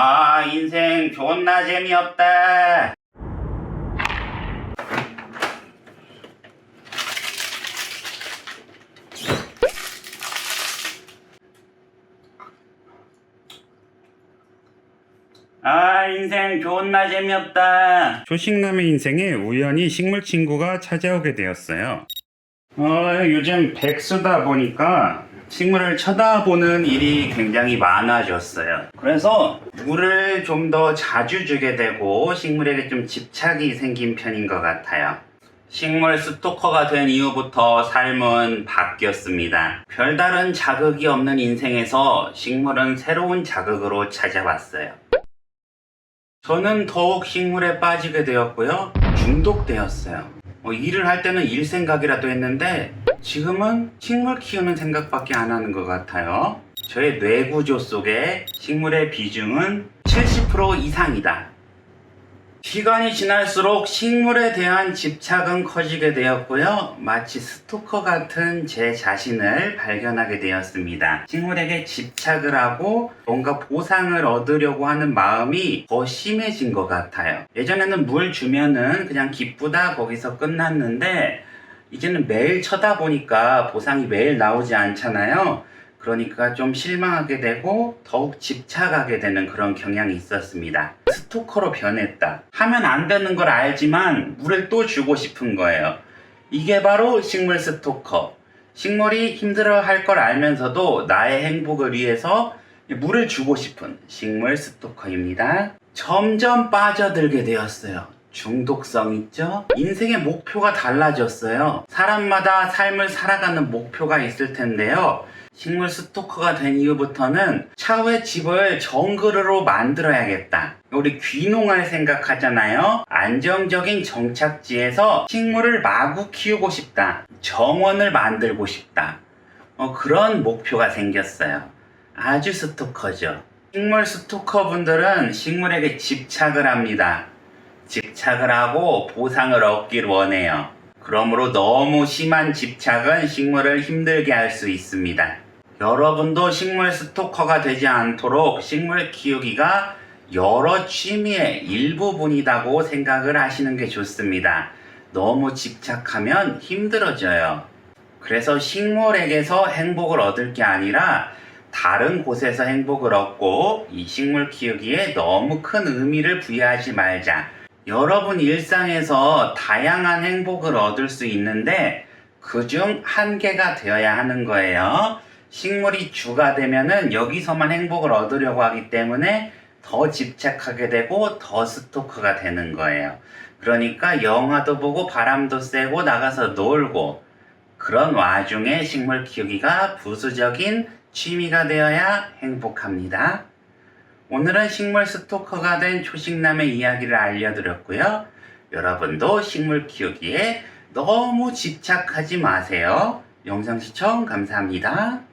아, 인생 존나 재미없다. 아, 인생 존나 재미없다. 초식남의 인생에 우연히 식물 친구가 찾아오게 되었어요. 어, 요즘 백수다 보니까 식물을 쳐다보는 일이 굉장히 많아졌어요. 그래서 물을 좀 더 자주 주게 되고 식물에게 좀 집착이 생긴 편인 것 같아요. 식물 스토커가 된 이후부터 삶은 바뀌었습니다. 별다른 자극이 없는 인생에서 식물은 새로운 자극으로 찾아왔어요. 저는 더욱 식물에 빠지게 되었고요. 중독되었어요. 뭐 일을 할 때는 일 생각이라도 했는데 지금은 식물 키우는 생각밖에 안 하는 것 같아요. 저의 뇌 구조 속에 식물의 비중은 70% 이상이다. 시간이 지날수록 식물에 대한 집착은 커지게 되었고요. 마치 스토커 같은 제 자신을 발견하게 되었습니다. 식물에게 집착을 하고 뭔가 보상을 얻으려고 하는 마음이 더 심해진 것 같아요. 예전에는 물 주면은 그냥 기쁘다 거기서 끝났는데 이제는 매일 쳐다보니까 보상이 매일 나오지 않잖아요. 그러니까 좀 실망하게 되고 더욱 집착하게 되는 그런 경향이 있었습니다. 스토커로 변했다. 하면 안 되는 걸 알지만 물을 또 주고 싶은 거예요. 이게 바로 식물 스토커. 식물이 힘들어 할 걸 알면서도 나의 행복을 위해서 물을 주고 싶은 식물 스토커입니다. 점점 빠져들게 되었어요. 중독성 있죠? 인생의 목표가 달라졌어요. 사람마다 삶을 살아가는 목표가 있을 텐데요. 식물 스토커가 된 이후부터는 차후에 집을 정글으로 만들어야겠다. 우리 귀농할 생각하잖아요. 안정적인 정착지에서 식물을 마구 키우고 싶다. 정원을 만들고 싶다. 어, 그런 목표가 생겼어요. 아주 스토커죠. 식물 스토커 분들은 식물에게 집착을 합니다. 집착을 하고 보상을 얻길 원해요. 그러므로 너무 심한 집착은 식물을 힘들게 할 수 있습니다. 여러분도 식물 스토커가 되지 않도록 식물 키우기가 여러 취미의 일부분이라고 생각을 하시는 게 좋습니다. 너무 집착하면 힘들어져요. 그래서 식물에게서 행복을 얻을 게 아니라 다른 곳에서 행복을 얻고 이 식물 키우기에 너무 큰 의미를 부여하지 말자. 여러분 일상에서 다양한 행복을 얻을 수 있는데 그중 한 개가 되어야 하는 거예요. 식물이 주가 되면은 여기서만 행복을 얻으려고 하기 때문에 더 집착하게 되고 더 스토커가 되는 거예요. 그러니까 영화도 보고 바람도 쐬고 나가서 놀고 그런 와중에 식물 키우기가 부수적인 취미가 되어야 행복합니다. 오늘은 식물 스토커가 된 초식남의 이야기를 알려드렸고요. 여러분도 식물 키우기에 너무 집착하지 마세요. 영상 시청 감사합니다.